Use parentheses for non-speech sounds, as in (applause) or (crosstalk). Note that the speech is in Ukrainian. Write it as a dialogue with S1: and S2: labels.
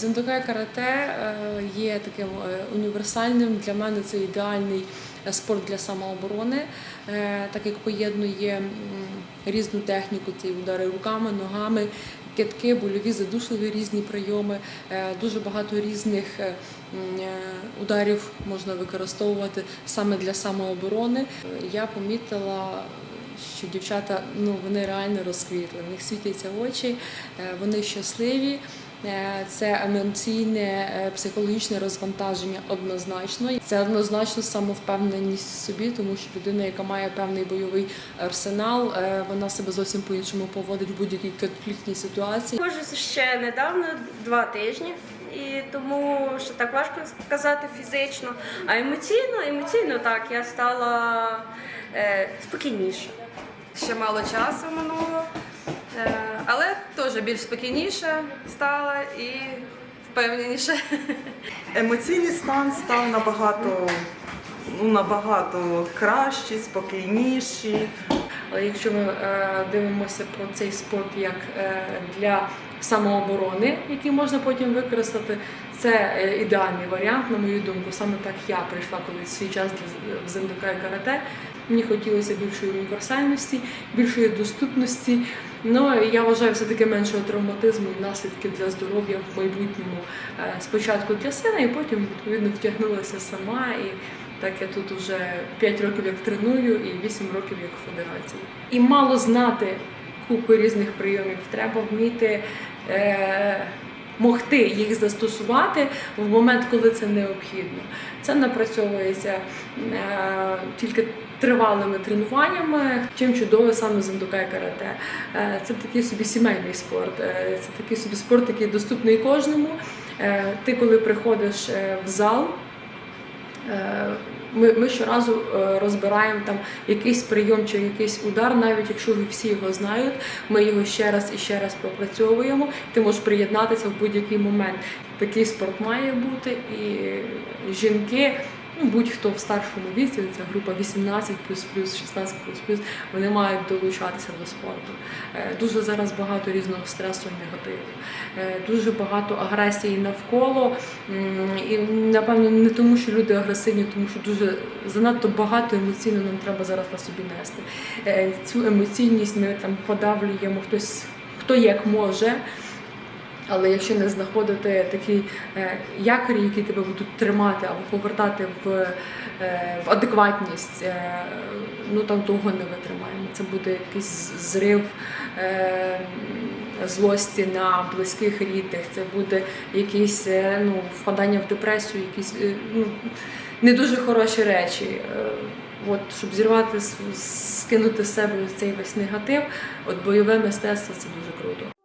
S1: Зендокай карате е, є таким е, універсальним. Для мене це ідеальний е, спорт для самооборони, так як поєднує різну техніку, ці удари руками, ногами, китки, больові, задушливі різні прийоми. Дуже багато різних ударів можна використовувати саме для самооборони. Я помітила що дівчата ну вони реально розквітли, в них світяться очі, вони щасливі. Е, Це емоційне е, психологічне розвантаження однозначно. Це однозначно самовпевненість в собі, тому що людина, яка має певний бойовий арсенал, е, вона себе зовсім по-іншому поводить в будь-якій конфліктній ситуації.
S2: Ходжу ще недавно, два тижні, і тому що так важко сказати фізично. А емоційно, емоційно так, я стала е, спокійніше.
S3: Ще мало часу минуло, е, але теж більш спокійніше стала і впевненіше. (laughs)
S4: Емоційний стан став набагато, ну, набагато кращий, спокійніший.
S1: Але якщо ми е, дивимося про цей спорт як е, для самооборони, який можна потім використати, це е, ідеальний варіант, на мою думку. Саме так я прийшла колись свій час в зендокай карате. Мені хотілося більшої універсальності, більшої доступності. Ну я вважаю все-таки меншого травматизму і наслідків для здоров'я в майбутньому. Спочатку для сина, і потім відповідно втягнулася сама. І так я тут уже 5 років як треную і 8 років як в федерації. І мало знати купу різних прийомів. Треба вміти е, могти їх застосувати в момент, коли це необхідно. Це напрацьовується е, тільки тривалими тренуваннями. Чим чудове саме зендокай карате. Е, це такий собі сімейний спорт. Е, це такий собі спорт, який доступний кожному. Е, ти, коли приходиш в зал. Е, Ми, ми щоразу е, розбираємо там якийсь прийом чи якийсь удар, навіть якщо ви всі його знають, ми його ще раз і ще раз пропрацьовуємо. Ти можеш приєднатися в будь-який момент. Такий спорт має бути, і жінки, будь-хто в старшому віці, це група 18 16 вони мають долучатися до спорту. Е, Дуже зараз багато різного стресу і негативу, Е, дуже багато агресії навколо. І напевно не тому, що люди агресивні, тому що дуже занадто багато емоційно нам треба зараз на собі нести. Е, Цю емоційність ми там подавлюємо хтось, хто як може. Але якщо не знаходити такі е, якорі, які тебе будуть тримати або повертати в, е, в адекватність, е, ну там довго не витримаємо. Це буде якийсь зрив злості на близьких рідних, це буде якесь е, ну, впадання в депресію, якісь ну, не дуже хороші речі. От, щоб зірвати, скинути з себе цей весь негатив, от бойове мистецтво це дуже круто.